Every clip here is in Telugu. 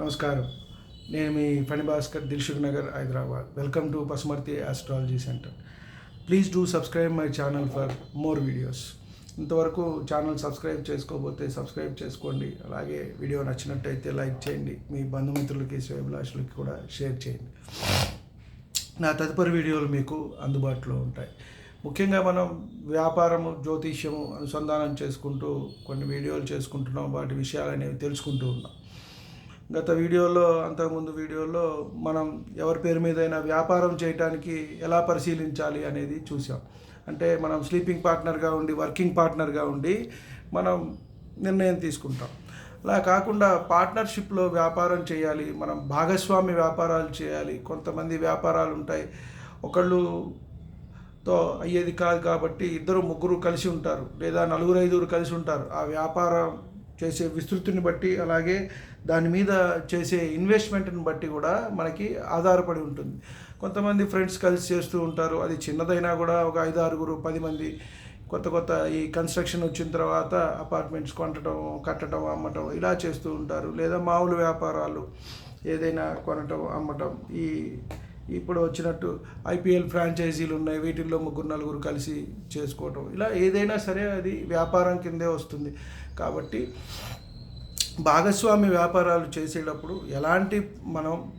నమస్కారం. నేను మీ Phani Bhaskar Dilsukhnagar Hyderabad. Welcome to Pasumarthi astrology centre please do subscribe my channel for more videos ఇంతవరకు ఛానల్ సబ్స్క్రైబ్ చేసుకోకపోతే సబ్స్క్రైబ్ చేసుకోండి. అలాగే వీడియో నచ్చినట్టయితే లైక్ చేయండి. మీ బంధుమిత్రులకి స్వయంభిలాషులకి కూడా షేర్ చేయండి. నా తదుపరి వీడియోలు మీకు అందుబాటులో ఉంటాయి. ముఖ్యంగా మనం వ్యాపారము జ్యోతిష్యము అనుసంధానం చేసుకుంటూ కొన్ని వీడియోలు చేసుకుంటున్నాం. వాటి విషయాలు అనేవి తెలుసుకుంటూ ఉన్నాం. గత వీడియోలో అంతకుముందు వీడియోలో మనం ఎవరి పేరు మీదైనా వ్యాపారం చేయడానికి ఎలా పరిశీలించాలి అనేది చూసాం అంటే మనం స్లీపింగ్ పార్ట్నర్గా ఉండి వర్కింగ్ పార్ట్నర్గా ఉండి మనం నిర్ణయం తీసుకుంటాం. అలా కాకుండా పార్ట్నర్షిప్లో వ్యాపారం చేయాలి మనం భాగస్వామి వ్యాపారాలు చేయాలి. కొంతమంది వ్యాపారాలు ఉంటాయి. ఒకళ్ళుతో అయ్యేది కాదు కాబట్టి ఇద్దరు ముగ్గురు కలిసి ఉంటారు. లేదా నలుగురు ఐదుగురు కలిసి ఉంటారు. ఆ వ్యాపారం చేసే విస్తృతిని బట్టి అలాగే దాని మీద చేసే ఇన్వెస్ట్మెంట్ని బట్టి కూడా మనకి ఆధారపడి ఉంటుంది. కొంతమంది ఫ్రెండ్స్ కలిసి చేస్తూ ఉంటారు. అది చిన్నదైనా కూడా ఒక ఐదు ఆరుగురు పది మంది కొత్త కొత్త ఈ కన్స్ట్రక్షన్ వచ్చిన తర్వాత అపార్ట్మెంట్స్ కొనటం కట్టడం అమ్మటం ఇలా చేస్తూ ఉంటారు. లేదా మామూలు వ్యాపారాలు ఏదైనా కొనటం అమ్మటం ఈ ఇప్పుడు వచ్చినట్టు ఐపీఎల్ ఫ్రాంచైజీలు ఉన్నాయి. వీటిల్లో ముగ్గురు నలుగురు కలిసి చేసుకోవటం. ఇలా ఏదైనా సరే అది వ్యాపారం కిందే వస్తుంది. కాబట్టి భాగస్వామి వ్యాపారాలు చేసేటప్పుడు ఎలాంటి మనం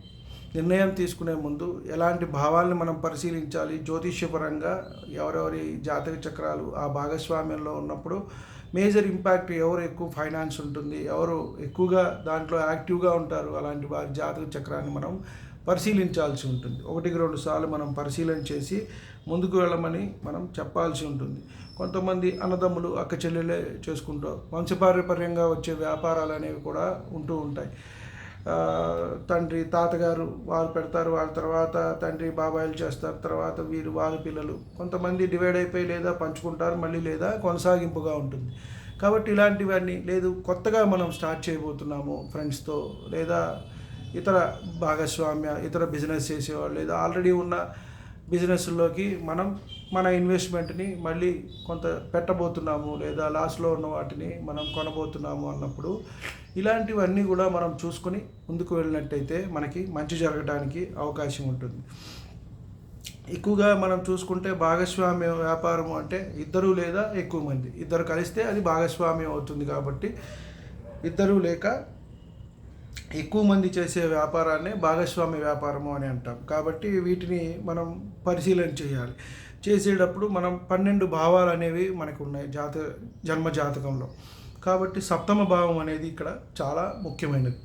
నిర్ణయం తీసుకునే ముందు ఎలాంటి భావాల్ని మనం పరిశీలించాలి? జ్యోతిష్యపరంగా ఎవరెవరి జాతక చక్రాలు ఆ భాగస్వామ్యంలో ఉన్నప్పుడు మేజర్ ఇంపాక్ట్ ఎవరు ఎక్కువ ఫైనాన్స్ ఉంటుంది? ఎవరు ఎక్కువగా దాంట్లో యాక్టివ్గా ఉంటారు? అలాంటి వారి జాతక చక్రాన్ని మనం పరిశీలించాల్సి ఉంటుంది. ఒకటికి రెండు సార్లు మనం పరిశీలన చేసి ముందుకు వెళ్ళమని మనం చెప్పాల్సి ఉంటుంది. కొంతమంది అన్నదమ్ములు అక్క చెల్లెలే చేసుకుంటూ వంశపారపర్యంగా వచ్చే వ్యాపారాలు అనేవి కూడా ఉంటూ ఉంటాయి. తండ్రి తాతగారు వారు పెడతారు వాళ్ళ తర్వాత తండ్రి బాబాయిలు చేస్తారు తర్వాత వీరు వారి పిల్లలు. కొంతమంది డివైడ్ అయిపోయి లేదా పంచుకుంటారు మళ్ళీ లేదా కొనసాగింపుగా ఉంటుంది. కాబట్టి ఇలాంటివన్నీ లేదు కొత్తగా మనం స్టార్ట్ చేయబోతున్నాము ఫ్రెండ్స్తో లేదా ఇతర భాగస్వామ్య ఇతర బిజినెస్ చేసేవాళ్ళు లేదా ఆల్రెడీ ఉన్న బిజినెస్లోకి మనం మన ఇన్వెస్ట్మెంట్ని మళ్ళీ కొంత పెట్టబోతున్నాము లేదా లాస్లో ఉన్న వాటిని మనం కొనబోతున్నాము అన్నప్పుడు ఇలాంటివన్నీ కూడా మనం చూసుకొని ముందుకు వెళ్ళినట్టయితే మనకి మంచి జరగడానికి అవకాశం ఉంటుంది. ఎక్కువగా మనం చూసుకుంటే భాగస్వామ్య వ్యాపారం అంటే ఇద్దరు లేదా ఎక్కువ మంది. ఇద్దరు కలిస్తే అది భాగస్వామ్యం అవుతుంది కాబట్టి ఇద్దరు లేక ఎక్కువ మంది చేసే వ్యాపారాన్ని భాగస్వామి వ్యాపారము అని అంటాం. కాబట్టి వీటిని మనం పరిశీలన చేయాలి. చేసేటప్పుడు మనం పన్నెండు భావాలు అనేవి మనకు ఉన్నాయి జాత జన్మ జాతకంలో. కాబట్టి సప్తమ భావం అనేది ఇక్కడ చాలా ముఖ్యమైనది.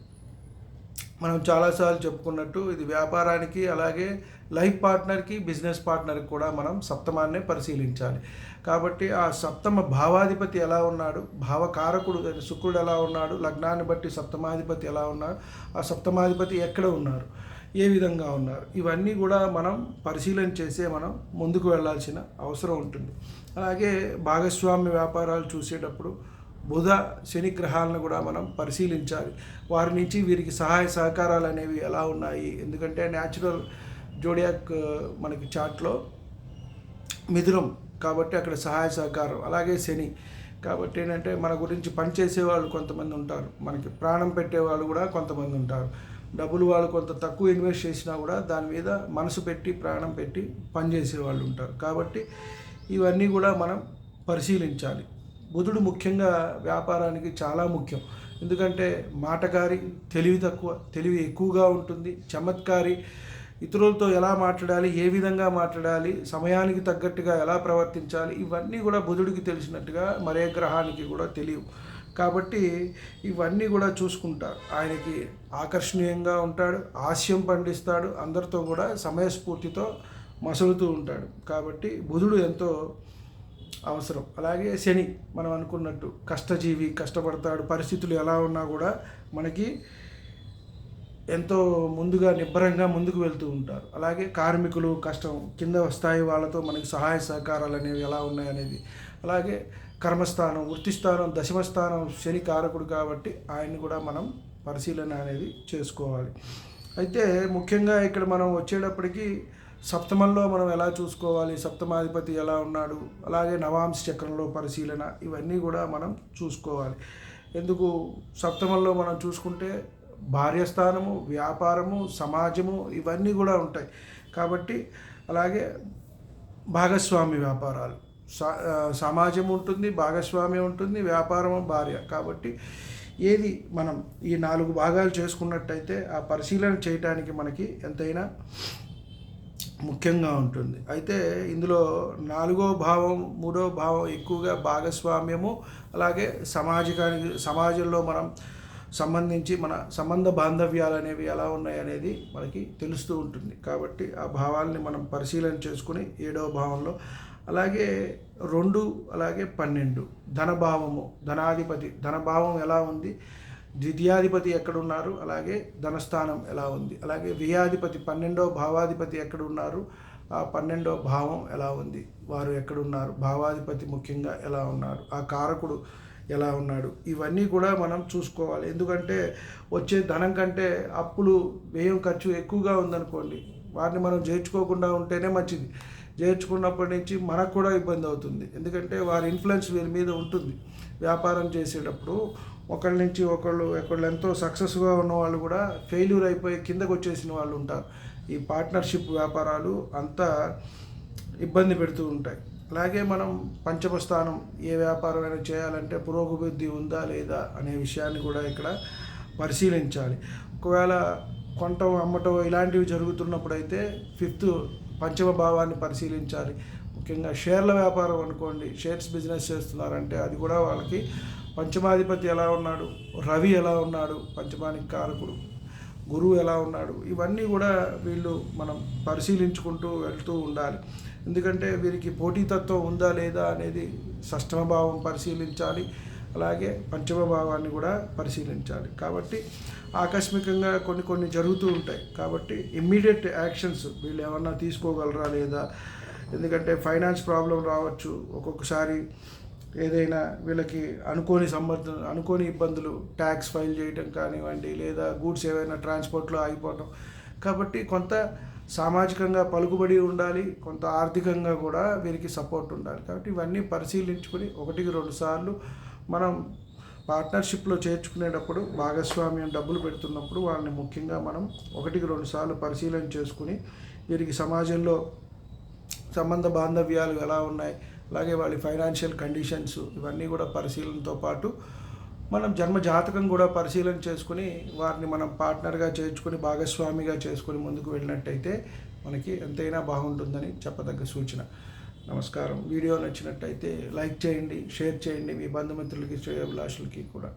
మనం చాలాసార్లు చెప్పుకున్నట్టు ఇది వ్యాపారానికి అలాగే లైఫ్ పార్ట్నర్కి బిజినెస్ పార్ట్నర్కి కూడా మనం సప్తమాన్నే పరిశీలించాలి. కాబట్టి ఆ సప్తమ భావాధిపతి ఎలా ఉన్నాడు? భావకారకుడు శుక్రుడు ఎలా ఉన్నాడు? లగ్నాన్ని బట్టి సప్తమాధిపతి ఎలా ఉన్నాడు? ఆ సప్తమాధిపతి ఎక్కడ ఉన్నారు? ఏ విధంగా ఉన్నారు? ఇవన్నీ కూడా మనం పరిశీలన చేసే మనం ముందుకు వెళ్ళాల్సిన అవసరం ఉంటుంది. అలాగే భాగస్వామ్య వ్యాపారాలు చూసేటప్పుడు బుధ శని గ్రహాలను కూడా మనం పరిశీలించాలి. వారి నుంచి వీరికి సహాయ సహకారాలు అనేవి ఎలా ఉన్నాయి? ఎందుకంటే న్యాచురల్ జోడియాక్ uh, మనకి చాట్లో మిథునం కాబట్టి అక్కడ సహాయ సహకారం. అలాగే శని కాబట్టి ఏంటంటే మన గురించి పనిచేసే వాళ్ళు కొంతమంది ఉంటారు. మనకి ప్రాణం పెట్టే వాళ్ళు కూడా కొంతమంది ఉంటారు. డబ్బులు వాళ్ళు కొంత తక్కువ ఇన్వెస్ట్ చేసినా కూడా దాని మీద మనసు పెట్టి ప్రాణం పెట్టి పనిచేసే వాళ్ళు ఉంటారు. కాబట్టి ఇవన్నీ కూడా మనం పరిశీలించాలి. బుధుడు ముఖ్యంగా వ్యాపారానికి చాలా ముఖ్యం. ఎందుకంటే మాటకారి తెలివి తక్కువ తెలివి ఎక్కువగా ఉంటుంది. చమత్కారి ఇతరులతో ఎలా మాట్లాడాలి ఏ విధంగా మాట్లాడాలి సమయానికి తగ్గట్టుగా ఎలా ప్రవర్తించాలి ఇవన్నీ కూడా బుధుడికి తెలిసినట్టుగా మరే గ్రహానికి కూడా తెలియవు. కాబట్టి ఇవన్నీ కూడా చూసుకుంటారు. ఆయనకి ఆకర్షణీయంగా ఉంటాడు హాస్యం పండిస్తాడు అందరితో కూడా సమయస్ఫూర్తితో మసులుతూ ఉంటాడు. కాబట్టి బుధుడు ఎంతో అవసరం. అలాగే శని మనం అనుకున్నట్టు కష్టజీవి కష్టపడతాడు పరిస్థితులు ఎలా ఉన్నా కూడా మనకి ఎంతో ముందుగా నిబ్బరంగా ముందుకు వెళ్తూ ఉంటారు. అలాగే కార్మికులు కష్టం కింద స్థాయి వాళ్ళతో మనకి సహాయ సహకారాలు అనేవి ఎలా ఉన్నాయనేది అలాగే కర్మస్థానం వృత్తిస్థానం దశమస్థానం శని కారకుడు కాబట్టి ఆయన్ని కూడా మనం పరిశీలన అనేది చేసుకోవాలి. అయితే ముఖ్యంగా ఇక్కడ మనం వచ్చేటప్పటికి సప్తమంలో మనం ఎలా చూసుకోవాలి సప్తమాధిపతి ఎలా ఉన్నాడు అలాగే నవాంశ చక్రంలో పరిశీలన ఇవన్నీ కూడా మనం చూసుకోవాలి. ఎందుకు? సప్తమంలో మనం చూసుకుంటే భార్యస్థానము వ్యాపారము సమాజము ఇవన్నీ కూడా ఉంటాయి. కాబట్టి అలాగే భాగస్వామి వ్యాపారాలు. సా- సమాజం ఉంటుంది భాగస్వామి ఉంటుంది వ్యాపారం భార్య. కాబట్టి ఏది మనం ఈ నాలుగు భాగాలు చేసుకున్నట్టయితే ఆ పరిశీలన చేయటానికి మనకి ఎంతైనా ముఖ్యంగా ఉంటుంది. అయితే ఇందులో నాలుగో భావం మూడో భావం ఎక్కువగా భాగస్వామ్యము అలాగే సమాజానికి సమాజంలో మనం సంబంధించి మన సంబంధ బాంధవ్యాలు అనేవి ఎలా ఉన్నాయి అనేది మనకి తెలుస్తూ ఉంటుంది. కాబట్టి ఆ భావాల్ని మనం పరిశీలన చేసుకుని ఏడవ భావంలో అలాగే రెండు అలాగే పన్నెండు. ధనభావము ధనాధిపతి ధనభావం ఎలా ఉంది? ద్వితీయాధిపతి ఎక్కడున్నారు? అలాగే ధనస్థానం ఎలా ఉంది? అలాగే వ్యయాధిపతి పన్నెండో భావాధిపతి ఎక్కడున్నారు? ఆ పన్నెండో భావం ఎలా ఉంది? వారు ఎక్కడున్నారు? భావాధిపతి ముఖ్యంగా ఎలా ఉన్నారు ఆ కారకుడు ఎలా ఉన్నాడు? ఇవన్నీ కూడా మనం చూసుకోవాలి. ఎందుకంటే వచ్చే ధనం కంటే అప్పులు వ్యయం ఖర్చు ఎక్కువగా ఉందనుకోండి వాటిని మనం చేర్చుకోకుండా ఉంటేనే మంచిది. చేర్చుకున్నప్పటి నుంచి మనకు కూడా ఇబ్బంది అవుతుంది. ఎందుకంటే వారి ఇన్ఫ్లుయెన్స్ వీరి మీద ఉంటుంది. వ్యాపారం చేసేటప్పుడు ఒకళ్ళ నుంచి ఒకళ్ళు ఒకళ్ళు ఎంతో సక్సెస్గా ఉన్న వాళ్ళు కూడా ఫెయిల్యూర్ అయిపోయి కిందకు వచ్చేసిన వాళ్ళు ఉంటారు. ఈ పార్ట్నర్షిప్ వ్యాపారాలు అంతా ఇబ్బంది పెడుతూ ఉంటాయి. అలాగే మనం పంచమ స్థానం ఏ వ్యాపారమైనా చేయాలంటే పురోగభివృద్ధి ఉందా లేదా అనే విషయాన్ని కూడా ఇక్కడ పరిశీలించాలి. ఒకవేళ కొనటం అమ్మటం ఇలాంటివి జరుగుతున్నప్పుడు అయితే ఫిఫ్త్ పంచమ భావాన్ని పరిశీలించాలి. ముఖ్యంగా షేర్ల వ్యాపారం అనుకోండి షేర్స్ బిజినెస్ చేస్తున్నారంటే అది కూడా వాళ్ళకి పంచమాధిపతి ఎలా ఉన్నాడు? రవి ఎలా ఉన్నాడు? పంచమానికి కారకుడు. గురువు ఎలా ఉన్నాడు? ఇవన్నీ కూడా వీళ్ళు మనం పరిశీలించుకుంటూ వెళ్తూ ఉండాలి. ఎందుకంటే వీరికి పోటీతత్వం ఉందా లేదా అనేది షష్టమ భావం పరిశీలించాలి. అలాగే పంచమ భావాన్ని కూడా పరిశీలించాలి. కాబట్టి ఆకస్మికంగా కొన్ని కొన్ని జరుగుతూ ఉంటాయి. కాబట్టి ఇమ్మీడియట్ యాక్షన్స్ వీళ్ళు ఏమన్నా తీసుకోగలరా లేదా? ఎందుకంటే ఫైనాన్స్ ప్రాబ్లం రావచ్చు. ఒక్కొక్కసారి ఏదైనా వీళ్ళకి అనుకోని సంబంధం అనుకోని ఇబ్బందులు ట్యాక్స్ ఫైల్ చేయటం కానివ్వండి లేదా గూడ్స్ ఏవైనా ట్రాన్స్పోర్ట్లో ఆగిపోవటం. కాబట్టి కొంత సామాజికంగా పలుకుబడి ఉండాలి కొంత ఆర్థికంగా కూడా వీరికి సపోర్ట్ ఉండాలి. కాబట్టి ఇవన్నీ పరిశీలించుకొని ఒకటికి రెండు సార్లు మనం పార్ట్నర్షిప్లో చేర్చుకునేటప్పుడు భాగస్వామ్యం డబ్బులు పెడుతున్నప్పుడు వాళ్ళని ముఖ్యంగా మనం ఒకటికి రెండు సార్లు పరిశీలన చేసుకుని వీరికి సమాజంలో సంబంధ బాంధవ్యాలు ఎలా ఉన్నాయి అలాగే వాళ్ళ ఫైనాన్షియల్ కండిషన్స్ ఇవన్నీ కూడా పరిశీలనతో పాటు మనం జన్మ జాతకం కూడా పరిశీలన చేసుకుని వారిని మనం పార్ట్నర్గా చేర్చుకుని భాగస్వామిగా చేసుకుని ముందుకు వెళ్ళినట్టయితే మనకి ఎంతైనా బాగుంటుందని చెప్పదగ్గ సూచన. నమస్కారం. వీడియో నచ్చినట్టయితే లైక్ చేయండి షేర్ చేయండి మీ బంధుమిత్రులకి శ్రేయోభిలాషులకి కూడా.